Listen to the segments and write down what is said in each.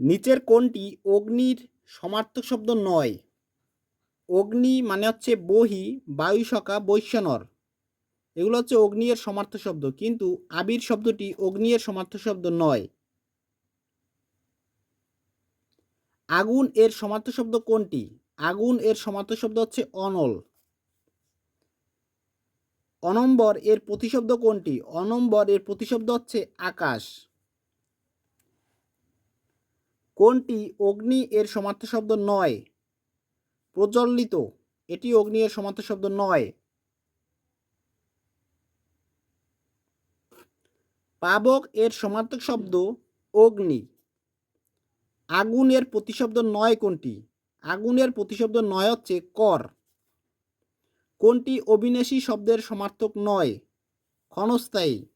নিচের কোনটি অগ্নির সমার্থক শব্দ নয়। অগ্নি মানে হচ্ছে বহি বায়ুসকা বৈশ্যনর এগুলো হচ্ছে অগ্নি সমার্থ শব্দ, কিন্তু আবির শব্দটি অগ্নি সমার্থ শব্দ নয়। আগুন এর সমার্থ শব্দ কোনটি? আগুন এর সমার্থ শব্দ হচ্ছে অনল। অনম্বর এর প্রতিশব্দ কোনটি? অনম্বর এর প্রতিশব্দ হচ্ছে আকাশ। কোনটি অগ্নি এর সমার্থ শব্দ নয়? প্রজ্বলিত। এটি অগ্নি এর সমার্থ শব্দ নয়। পাবক এর সমার্থক শব্দ অগ্নি। আগুনের প্রতিশব্দ নয় কোনটি? আগুনের প্রতিশব্দ নয় হচ্ছে কর। কোনটি অবিনাশী শব্দের সমার্থক নয়? ক্ষণস্থায়ী।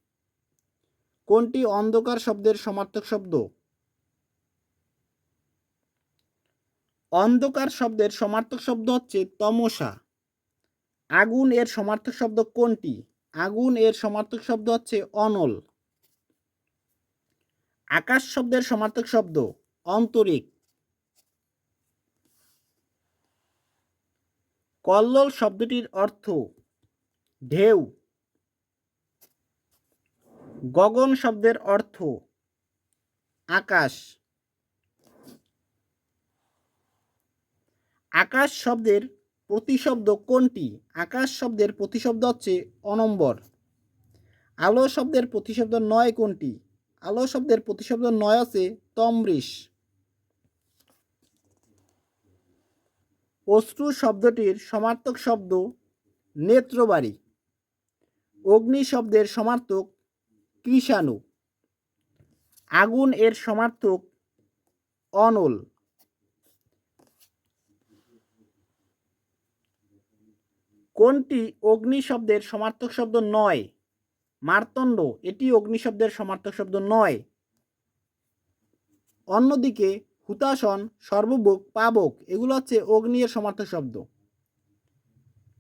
কোনটি অন্ধকার শব্দের সমার্থক শব্দ? অন্ধকার শব্দের সমার্থক শব্দ হচ্ছে তমসা। আগুন এর সমার্থক শব্দ কোনটি? আগুন এর সমার্থক শব্দ হচ্ছে অনল। আকাশ শব্দের সমার্থক শব্দ অন্তরিক। কল্লোল শব্দটির অর্থ ঢেউ। গগন শব্দের অর্থ আকাশ। আকাশ শব্দের প্রতিশব্দ কোনটি? আকাশ শব্দের প্রতিশব্দ হচ্ছে অনম্বর। আলো শব্দের প্রতিশব্দ নয় কোনটি? আলো শব্দের প্রতিশব্দ নয় আছে তমৃষ অশ্রু শব্দটির সমার্থক শব্দ নেত্রবাড়ি। অগ্নি শব্দের সমার্থক কৃষাণু। আগুন এর সমার্থক অনল। কোনটি অগ্নি শব্দের সমার্থক শব্দ নয়? মার্তণ্ড, এটি অগ্নি শব্দের সমার্থক শব্দ নয়। অন্যদিকে হুতাসন সর্ববুক পাবক, এগুলো হচ্ছে অগ্নির সমার্থক শব্দ।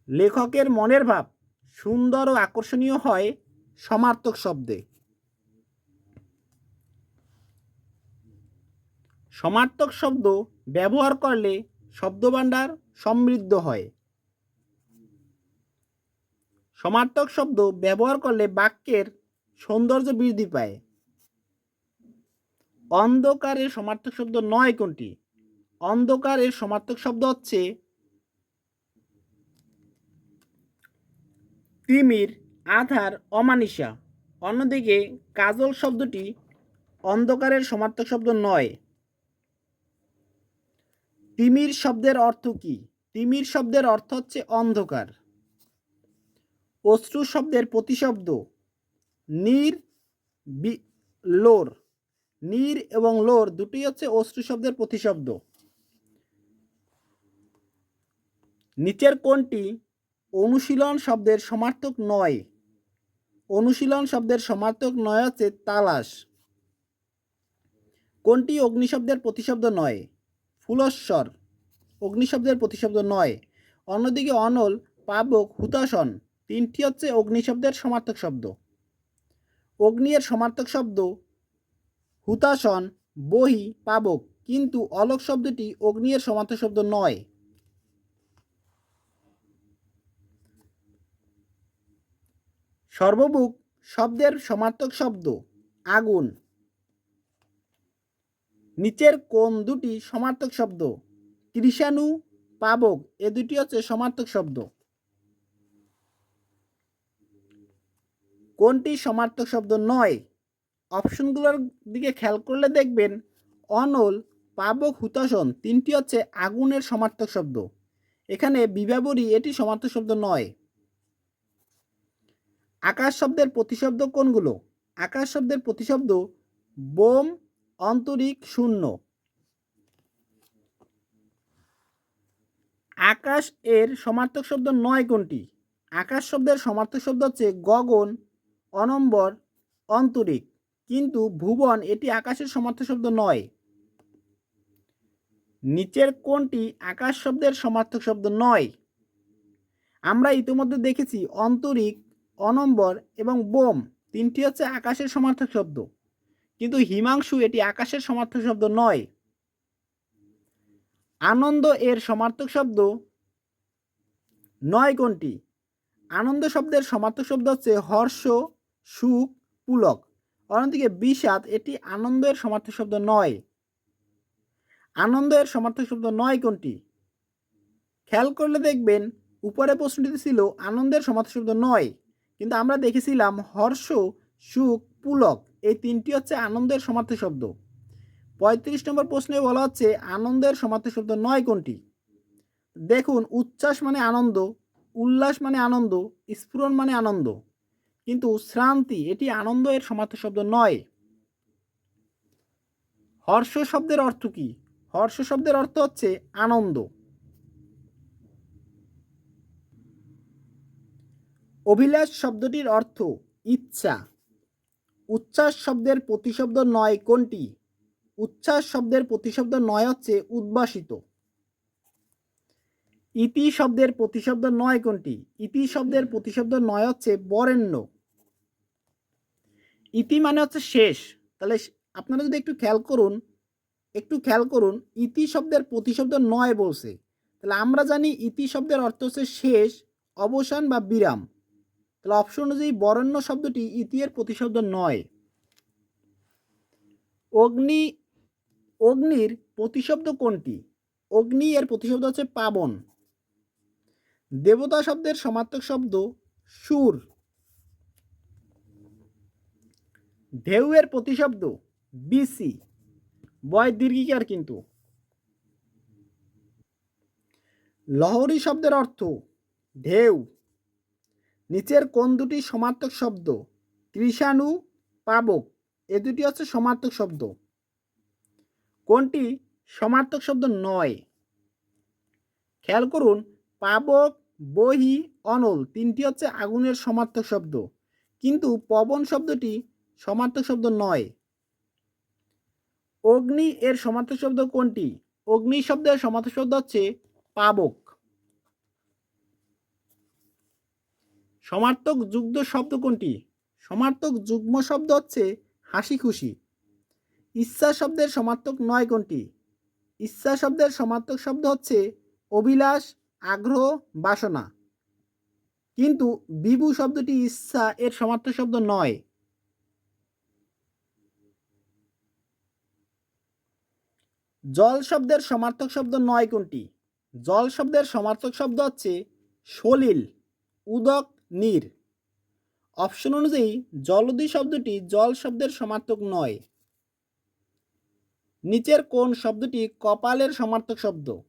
লেখকের মনের ভাব সুন্দর ও আকর্ষণীয় হয় সমার্থক শব্দে। সমার্থক শব্দ ব্যবহার করলে শব্দভাণ্ডার সমৃদ্ধ হয়। সমার্থক শব্দ ব্যবহার করলে বাক্যের সৌন্দর্য বৃদ্ধি পায়। অন্ধকারের সমার্থক শব্দ নয় কোনটি? অন্ধকারের সমার্থক শব্দ হচ্ছে তিমির, আধার, অমানিসা। অন্যদিকে কাজল শব্দটি অন্ধকারের সমার্থক শব্দ নয়। তিমির শব্দের অর্থ কি? তিমির শব্দের অর্থ হচ্ছে অন্ধকার। অশ্রু শব্দের প্রতিশব্দ। নির, বি, লোর। নির এবং লোর দুটি হচ্ছে অশ্রু শব্দের প্রতিশব্দ। নিচের কোনটি অনুশীলন শব্দের সমার্থক নয়। অনুশীলন শব্দের সমার্থক নয় হচ্ছে তালাশ। কোনটি অগ্নিশব্দের প্রতিশব্দ নয়, ফুলস্বর। অগ্নিশব্দের প্রতিশব্দ নয়। অন্যদিকে অনল পাবক হুতাসন তিনটি হচ্ছে অগ্নিশব্দের সমার্থক শব্দ। অগ্নি এর সমার্থক শব্দ হুতাসন বহি, পাবক। কিন্তু অলক শব্দটি অগ্নি এর সমার্থক শব্দ নয়। সর্ববুক শব্দের সমার্থক শব্দ আগুন। নিচের কোন দুটি সমার্থক শব্দ। কৃষাণু, পাবক, এ দুটি হচ্ছে সমার্থক শব্দ। কোনটি সমার্থক শব্দ নয়? অপশনগুলোর দিকে খেয়াল করলে দেখবেন অনল, পাবক হুতাসন তিনটি হচ্ছে আগুনের সমার্থক শব্দ। এখানে বিভাবরী এটি সমার্থক শব্দ নয়। আকাশ শব্দের প্রতিশব্দ কোনগুলো? আকাশ শব্দের প্রতিশব্দ বোম, আন্তরিক, শূন্য। আকাশ এর সমার্থক শব্দ নয় কোনটি? আকাশ শব্দের সমার্থক শব্দ হচ্ছে গগন অনম্বর অন্তরিক। কিন্তু ভুবন এটি আকাশের সমার্থক শব্দ নয়। নিচের কোনটি আকাশ শব্দের সমার্থক শব্দ নয়। আমরা ইতিমধ্যে দেখেছি অন্তরিক, অনম্বর এবং বোম তিনটি হচ্ছে আকাশের সমার্থক শব্দ। কিন্তু হিমাংশু এটি আকাশের সমার্থক শব্দ নয়। আনন্দ এর সমার্থক শব্দ নয় কোনটি আনন্দ শব্দের সমার্থক শব্দ হচ্ছে হর্ষ সুখ, পুলক। অন্যদিকে বিষাদ এটি আনন্দের সমার্থক শব্দ নয়। আনন্দ এর সমার্থক শব্দ নয় কোনটি? খেয়াল করলে দেখবেন, উপরে প্রশ্নটিতে ছিল আনন্দের সমার্থক শব্দ নয়, কিন্তু আমরা দেখেছিলাম হর্ষ, সুখ, পুলক, এই তিনটি হচ্ছে আনন্দের সমার্থক শব্দ। পঁয়ত্রিশ নম্বর প্রশ্নে বলা হচ্ছে, আনন্দের সমার্থক শব্দ নয় কোনটি? দেখুন, উচ্ছ্বাস মানে আনন্দ, উল্লাস মানে আনন্দ, স্ফুরণ মানে আনন্দ। কিন্তু শ্রান্তি, এটি আনন্দ এর সমার্থক শব্দ নয়। হর্ষ শব্দের অর্থ কি? হর্ষ শব্দের অর্থ হচ্ছে আনন্দ। অভিলাষ শব্দটির অর্থ ইচ্ছা। উচ্ছ্বাস শব্দের প্রতিশব্দ নয় কোনটি? উচ্ছ্বাস শব্দের প্রতিশব্দ নয় হচ্ছে উদ্ভাসিত। ইতি শব্দের প্রতিশব্দ নয় কোনটি? ইতি শব্দের প্রতিশব্দ নয় হচ্ছে বরেণ্য। ইতি মানে হচ্ছে শেষ। তাহলে আপনারা যদি একটু খেয়াল করুন, একটু খেয়াল করুন, ইতি শব্দের প্রতিশব্দ নয় বলছে। তাহলে আমরা জানি ইতি শব্দের অর্থ হচ্ছে শেষ, অবসান বা বিরাম। তাহলে অপশন অনুযায়ী বরেণ্য শব্দটি ইতি এর প্রতিশব্দ নয়। অগ্নি, অগ্নির প্রতিশব্দ কোনটি? অগ্নি এর প্রতিশব্দ হচ্ছে পাবন। দেবতা শব্দের সমার্থক শব্দ সুর। ঢেউয়ের প্রতিশব্দ, বিসি। বয় দীর্ঘিকার কিন্তু। লহরী শব্দের অর্থ, ঢেউ। নিচের কোন দুটি সমার্থক শব্দ কৃষাণু পাবক, এ দুটি হচ্ছে সমার্থক শব্দ। কোনটি সমার্থক শব্দ নয়? খেয়াল করুন, পাবক, বহি, অনল তিনটি হচ্ছে আগুনের সমার্থক শব্দ। কিন্তু পবন শব্দটি সমার্থক শব্দ নয়। অগ্নি এর সমার্থক শব্দ কোনটি? অগ্নি শব্দের সমার্থক শব্দ হচ্ছে পাবক। সমার্থক যুগ্ম শব্দ কোনটি? সমার্থক যুগ্ম শব্দ হচ্ছে হাসি খুশি ইচ্ছা শব্দের সমার্থক নয় কোনটি? ইচ্ছা শব্দের সমার্থক শব্দ হচ্ছে অভিলাষ, আগ্রহ, বাসনা। কিন্তু বিভু শব্দটি ইচ্ছা এর সমার্থক শব্দ নয়। জল শব্দের সমার্থক শব্দ নয় কোনটি? জল শব্দের সমার্থক শব্দ হচ্ছে সলিল, উদক, নীর। অপশন অনুযায়ী জলদি শব্দটি জল শব্দের সমার্থক নয়। নিচের কোন শব্দটি কপালের সমার্থক শব্দ?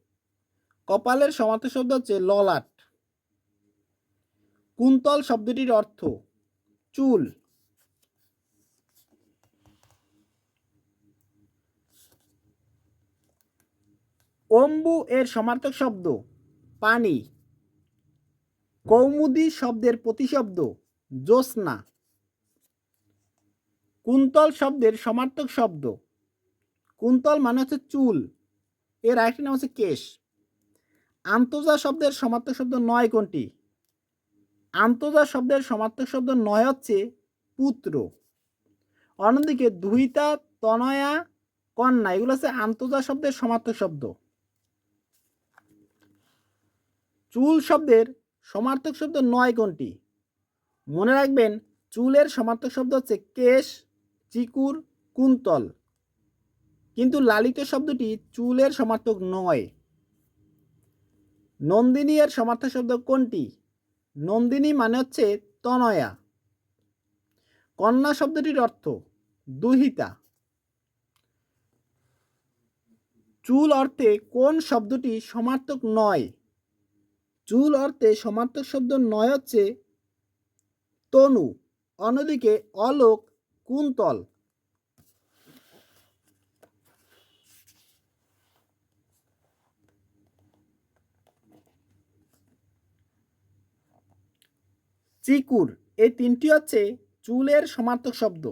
কপালের সমার্থক শব্দ হচ্ছে ললাট। কুন্তল শব্দটির অর্থ চুল। অম্বু এর সমার্থক শব্দ, পানি। কৌমুদি শব্দের প্রতিশব্দ, জ্যোৎস্না। কুন্তল শব্দের সমার্থক শব্দ, কুন্তল মানে হচ্ছে চুল। এর আরেকটি নাম হচ্ছে কেশ। আন্তজা শব্দের সমার্থক শব্দ নয় কোনটি? আন্তজা শব্দের সমার্থক শব্দ নয় হচ্ছে পুত্র। অন্যদিকে দুহিতা তনয়া, কন্যা, এগুলো হচ্ছে আন্তজা শব্দের সমার্থক শব্দ। চুল শব্দের সমার্থক শব্দ নয় কোনটি? মনে রাখবেন, চুলের সমার্থক শব্দ হচ্ছে কেশ, চিকুর, কুন্তল। কিন্তু লালিত শব্দটি চুলের সমার্থক নয়। নন্দিনী এর সমার্থক শব্দ কোনটি? নন্দিনী মানে হচ্ছে তনয়া। কন্যা শব্দটির অর্থ দুহিতা। চুল অর্থে কোন শব্দটি সমার্থক নয়? চুল অর্থে সমার্থক শব্দ নয় হচ্ছে তনু, অন্যদিকে অলোক, কুন্তল। চিকুর, এই তিনটি হচ্ছে চুলের সমার্থক শব্দ।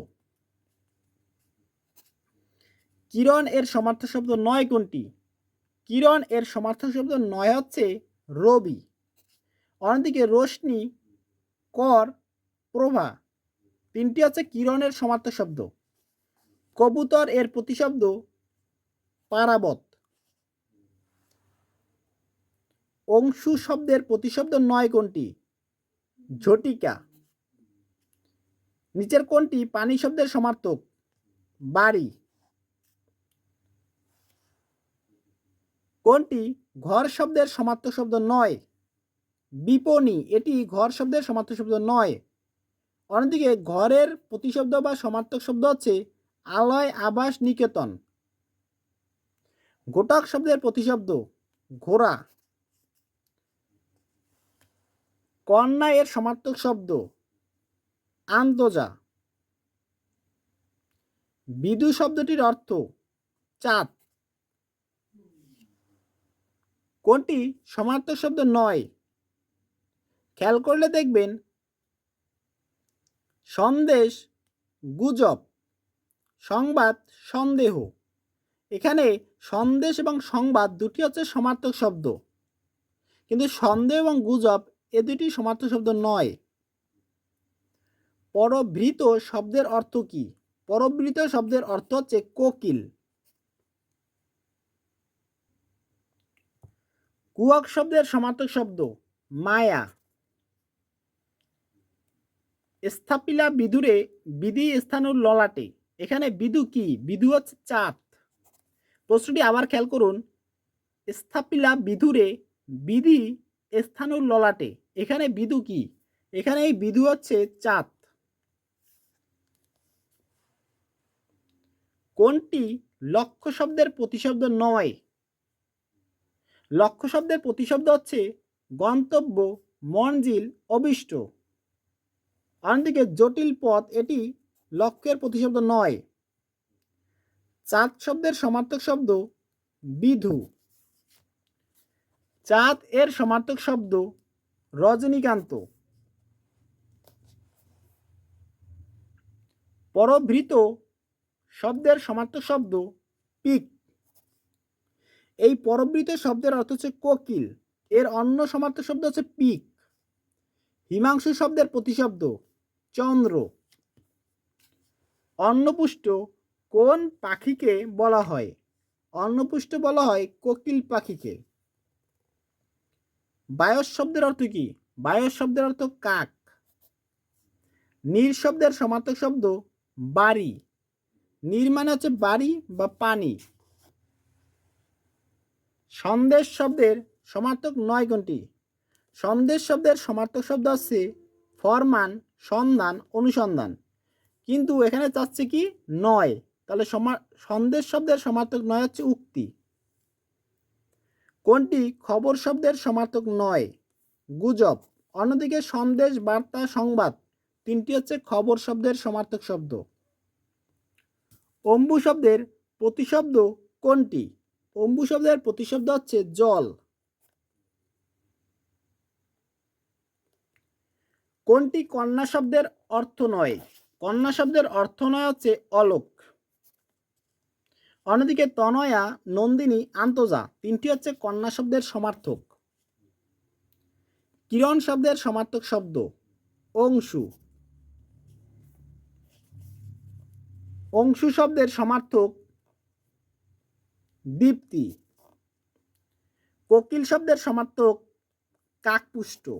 কিরণ এর সমার্থক শব্দ নয় কোনটি? কিরণ এর সমার্থক শব্দ নয় হচ্ছে রবি। অন্যদিকে রোশনি কর, প্রভা। তিনটি হচ্ছে কিরণের সমার্থ শব্দ। কবুতর এর প্রতিশব্দ পারাবত। অংশু শব্দের প্রতিশব্দ নয় কোনটি? ঝটিকা। নিচের কোনটি? পানি শব্দের সমার্থক। বাড়ি। কোনটি? ঘর শব্দের সমার্থক শব্দ নয়। বিপণী, এটি ঘর শব্দের সমার্থক শব্দ নয়। অন্যদিকে ঘরের প্রতিশব্দ বা সমার্থক শব্দ হচ্ছে আলয়, আবাস, নিকেতন। গোটক শব্দের প্রতিশব্দ ঘোড়া। কন্যা এর সমার্থক শব্দ আন্তজা। বিদু শব্দটির অর্থ চাঁদ। কোনটি সমার্থক শব্দ নয়? খেয়াল করলে দেখবেন সন্দেশ, গুজব, সংবাদ, সন্দেহ। এখানে সন্দেশ এবং সংবাদ দুটি হচ্ছে সমার্থক শব্দ। কিন্তু সন্দেহ এবং গুজব এ দুটি সমার্থক শব্দ নয়। পরবৃত শব্দের অর্থ কি? পরবৃত শব্দের অর্থ হচ্ছে কোকিল। কুয়ক শব্দের সমার্থক শব্দ মায়া। স্থাপিলা বিদুরে বিধি স্থানুর ললাটে। এখানে বিদু কি? বিদু হচ্ছে চাঁদ। প্রশ্নটি আবার খেয়াল করুন। স্থাপিলা বিধুরে বিধি স্থানুর ললাটে। এখানে বিদু কি? এখানে এই বিদু হচ্ছে চাঁদ। কোনটি লক্ষ্য শব্দের প্রতিশব্দ নয়? লক্ষ্য শব্দের প্রতিশব্দ হচ্ছে গন্তব্য, মঞ্জিল, অবিষ্ট। অন্যদিকে জটিল পথ, এটি লক্ষ্যের প্রতিশব্দ নয়। চাঁদ শব্দের সমার্থক শব্দ বিধু। চাঁদ এর সমার্থক শব্দ রজনীকান্ত। পরভৃত শব্দের সমার্থক শব্দ পিক। এই পরবৃত শব্দের অর্থ হচ্ছে কোকিল। এর অন্য সমার্থক শব্দ হচ্ছে পিক। হিমাংশু শব্দের প্রতিশব্দ চন্দ্র। অন্নপুষ্ট কোন পাখিকে বলা হয়? অন্নপুষ্ট বলা হয় কোকিল পাখিকে। বায়স শব্দের অর্থ কি? বায়স শব্দের অর্থ কাক। নীর শব্দের সমার্থক শব্দ বাড়ি। নীর মানে হচ্ছে বাড়ি বা পানি। সন্দেশ শব্দের সমার্থক নয় কোনটি? সন্দেশ শব্দের সমার্থক শব্দ হচ্ছে ফরমান, সন্ধান, অনুসন্ধান। কিন্তু এখানে চাচ্ছে কি? নয়। তাহলে সন্দেশ শব্দের সমার্থক নয় হচ্ছে উক্তি। কোনটি? খবর শব্দের সমার্থক নয়। গুজব। অন্যদিকে সন্দেশ, বার্তা, সংবাদ। তিনটি হচ্ছে খবর শব্দের সমার্থক শব্দ। অম্বু শব্দের প্রতিশব্দ কোনটি? অম্বু শব্দের প্রতিশব্দ হচ্ছে জল। কোনটি কন্যা শব্দের অর্থ নয়? কন্যা শব্দের অর্থ নয় হচ্ছে অলোক। অন্যদিকে তনয়া, নন্দিনী, আন্তজা তিনটি হচ্ছে কন্যা শব্দের সমার্থক। কিরণ শব্দের সমার্থক শব্দ, অংশু। অংশু শব্দের সমার্থক দীপ্তি। কোকিল শব্দের সমার্থক কাকপুষ্ট।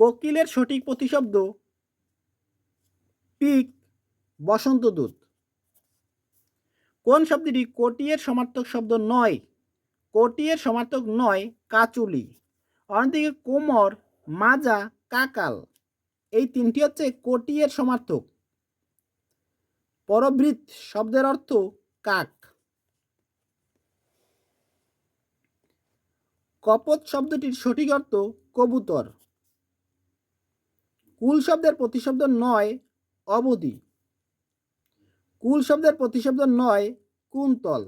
কোকিলের সঠিক প্রতিশব্দ পিক বসন্তদূত কোন শব্দটি কোটিয়ের সমার্থক শব্দ নয়? কোটিয়ের সমার্থক নয় কাচুলি। অন্যদিকে কোমর, মাজা, কাকাল। এই তিনটি হচ্ছে কোটিয়ের সমার্থক। পরবৃত শব্দের অর্থ কাক। কপত শব্দটির সঠিক অর্থ কবুতর। কুল শব্দের প্রতিশব্দ নয়, অবধি। কুল শব্দের প্রতিশব্দ নয়, কুন্তল।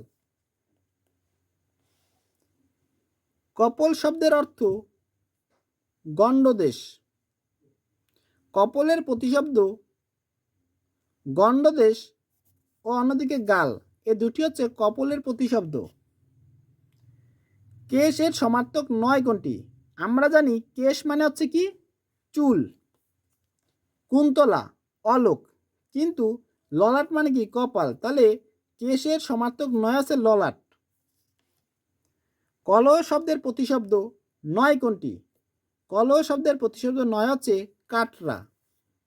কপল শব্দের অর্থ গণ্ডদেশ। কপলের প্রতিশব্দ গণ্ডদেশ ও অন্যদিকে গাল, এ দুটি হচ্ছে কপলের প্রতিশব্দ। কেশ এর সমার্থক নয় কোনটি? আমরা জানি কেশ মানে হচ্ছে কি? চুল। কুন্তলা, অলোক। কিন্তু ললাট মানে কি? কপাল। তাহলে কেশের সমার্থক নয় আছে ললাট। কলহ শব্দের প্রতিশব্দ নয় কোনটি? কলহ শব্দের প্রতিশব্দ নয় হচ্ছে কাটরা।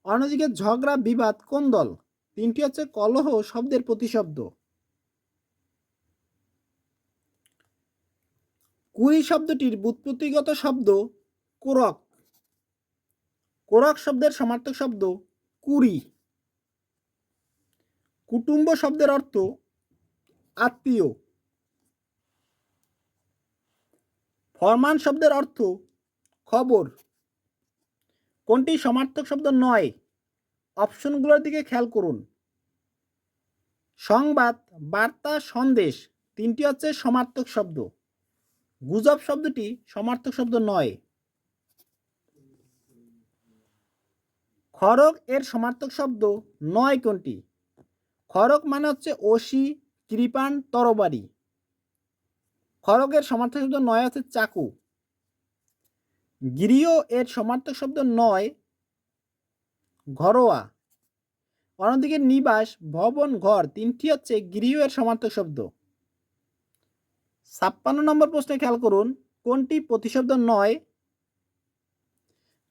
অন্যদিকে ঝগড়া, বিবাদ কোন দল তিনটি হচ্ছে কলহ শব্দের প্রতিশব্দ। কুড়ি শব্দটির বুৎপত্তিগত শব্দ কোরক। কোরক শব্দের সমার্থক শব্দ কুড়ি কুটুম্ব শব্দের অর্থ আত্মীয়। ফরমান শব্দের অর্থ খবর। কোনটি সমার্থক শব্দ নয়? অপশনগুলোর দিকে খেয়াল করুন। সংবাদ, বার্তা, সন্দেশ তিনটি হচ্ছে সমার্থক শব্দ। গুজব শব্দটি সমার্থক শব্দ নয়। খড়গ এর সমার্থক শব্দ নয় কোনটি? খড়গ মানে হচ্ছে অসি কৃপান তরবারি। খড়গের সমার্থক শব্দ নয় হচ্ছে চাকু। গৃহ এর সমার্থক শব্দ নয়, ঘরোয়া। অন্যদিকে নিবাস, ভবন, ঘর তিনটি হচ্ছে গৃহ এর সমার্থক শব্দ। ছাপ্পান্ন নম্বর প্রশ্নে খেয়াল করুন, কোনটি প্রতিশব্দ নয়?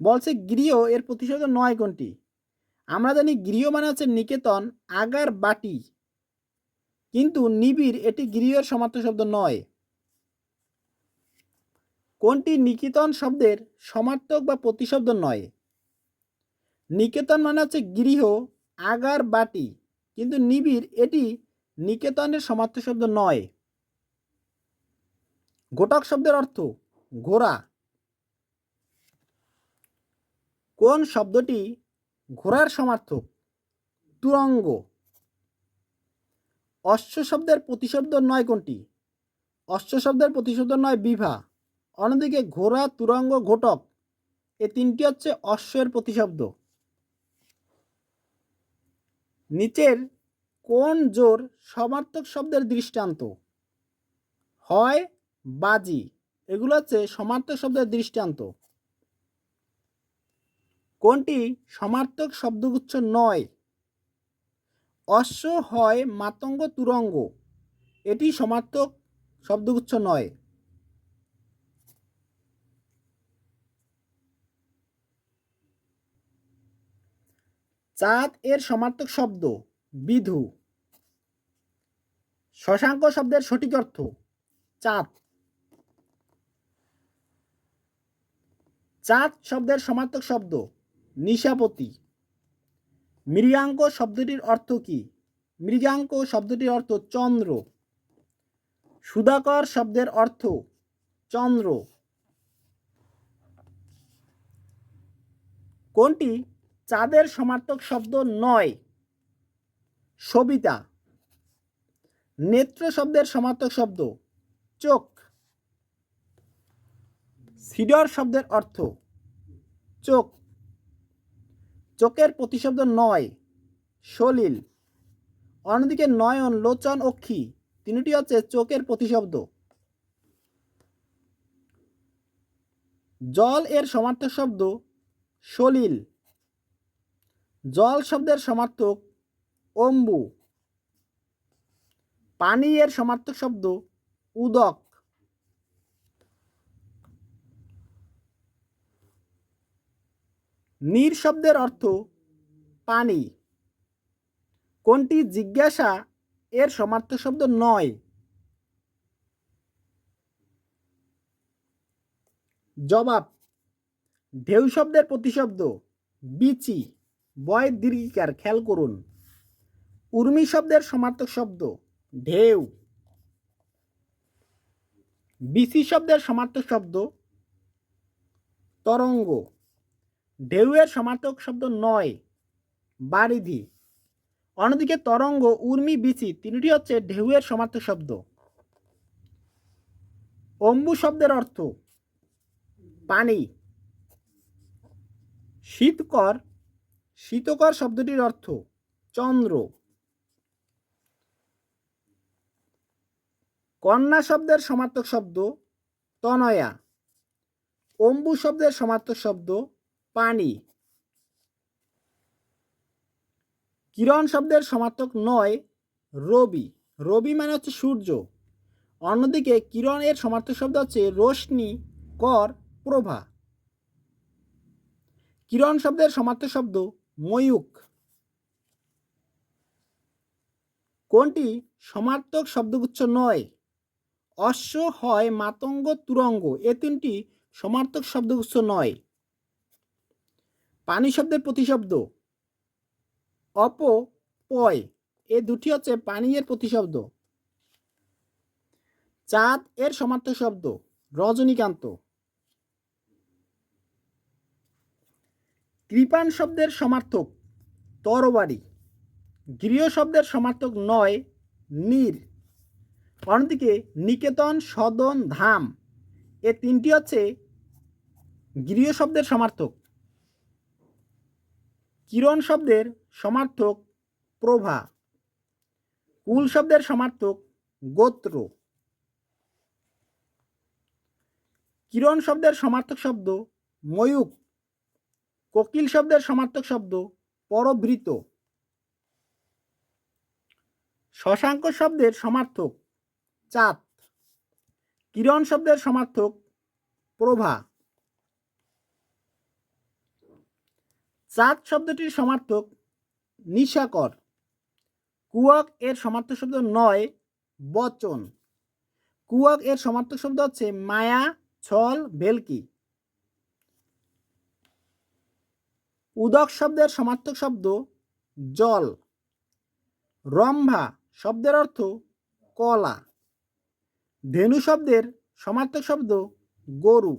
বলছে গৃহ, এর প্রতিশব্দ নয় কোনটি? আমরা জানি গৃহ মানে হচ্ছে নিকেতন, আগার বাটি। কিন্তু নিবিড়, এটি গৃহের সমার্থক শব্দ নয়। কোনটি নিকেতন শব্দের সমার্থক বা প্রতিশব্দ নয়? নিকেতন মানে হচ্ছে গৃহ আগার বাটি। কিন্তু নিবিড়, এটি নিকেতনের সমার্থক শব্দ নয়। গোটক শব্দের অর্থ ঘোড়া। কোন শব্দটি ঘোড়ার সমার্থক? তুরঙ্গ। অশ্ব শব্দের প্রতিশব্দ নয় কোনটি? অশ্ব শব্দের প্রতিশব্দ নয় বিভা। অন্যদিকে ঘোড়া, তুরঙ্গ, ঘটক, এ তিনটি হচ্ছে অশ্বের প্রতিশব্দ। নিচের কোন জোর সমার্থক শব্দের দৃষ্টান্ত? হয় বাজি। এগুলো হচ্ছে সমার্থক শব্দের দৃষ্টান্ত। কোনটি সমার্থক শব্দগুচ্ছ নয়? অশ্ব, হয় মাতঙ্গ, তুরঙ্গ। এটি সমার্থক শব্দগুচ্ছ নয়। চাঁদ এর সমার্থক শব্দ, বিধু। শশাঙ্ক শব্দের সঠিক অর্থ, চাঁদ। চাঁদ শব্দের সমার্থক শব্দ, নিশাপতি। মৃগাঙ্ক শব্দটির অর্থ কি? মৃগাঙ্ক শব্দটির অর্থ চন্দ্র। সুধাকর শব্দের অর্থ চন্দ্র। কোনটি? চাঁদের সমার্থক শব্দ নয়। সবিতা। নেত্র শব্দের সমার্থক শব্দ চোখ। সিডর শব্দের অর্থ চোখ। চোখের প্রতিশব্দ নয়, সলিল। অন্যদিকে নয়ন, লোচন অক্ষী তিনটি হচ্ছে চোখের প্রতিশব্দ। জল এর সমার্থক শব্দ সলিল। জল শব্দের সমার্থক অম্বু। পানি এর সমার্থক শব্দ উদক। নীর শব্দের অর্থ পানি। কোনটি জিজ্ঞাসা এর সমার্থক শব্দ নয়। জবাব, ঢেউ শব্দের প্রতিশব্দ, বিচি। বয় দীর্ঘিকার, খেয়াল করুন। উর্মি শব্দের সমার্থক শব্দ, ঢেউ। বিসি শব্দের সমার্থক শব্দ, তরঙ্গ। ঢেউয়ের সমার্থক শব্দ নয়, বারিধি। অন্যদিকে তরঙ্গ, উর্মি বিচি তিনটি হচ্ছে ঢেউয়ের সমার্থক শব্দ। অম্বু শব্দের অর্থ, পানি। শীতকর শীতকর শব্দটির অর্থ চন্দ্র। কন্যা শব্দের সমার্থক শব্দ তনয়া। অম্বু শব্দের সমার্থক শব্দ পানি কিরণ শব্দের সমার্থক নয় রবি। রবি মানে হচ্ছে সূর্য। অন্যদিকে কিরণ এর সমার্থক শব্দ হচ্ছে রোশনি কর, প্রভা। কিরণ শব্দের সমার্থক শব্দ ময়ূক। কোনটি সমার্থক শব্দগুচ্ছ নয়? অশ্ব, হয়, মাতঙ্গ, তুরঙ্গ, এ তিনটি সমার্থক শব্দগুচ্ছ নয়। পানি শব্দের প্রতিশব্দ। অপ পয় এ দুটি হচ্ছে পানীয়ের প্রতিশব্দ। চাঁদ এর সমার্থক শব্দ। রজনীকান্ত। কৃপান শব্দের সমার্থক তরবারি। গৃহ শব্দের সমার্থক নয়, নীর। অন্যদিকে নিকেতন, সদন, ধাম, এ তিনটি হচ্ছে গৃহ শব্দের সমার্থক। কিরণ শব্দের সমার্থক প্রভা। কুল শব্দের সমার্থক গোত্র। কিরণ শব্দের সমার্থক শব্দ ময়ূক। কোকিল শব্দের সমার্থক শব্দ পরবৃত শশাঙ্ক শব্দের সমার্থক চাঁদ। কিরণ শব্দের সমার্থক প্রভা। চাঁদ শব্দটির সমার্থক নিশাকর। কুয়ক এর সমার্থক শব্দ নয়, বচন। কুয়ক এর সমার্থক শব্দ হচ্ছে মায়া, ছল, ভেলকি। উদক শব্দের সমার্থক শব্দ জল। রম্ভা শব্দের অর্থ কলা। ধেনু শব্দের সমার্থক শব্দ গরু।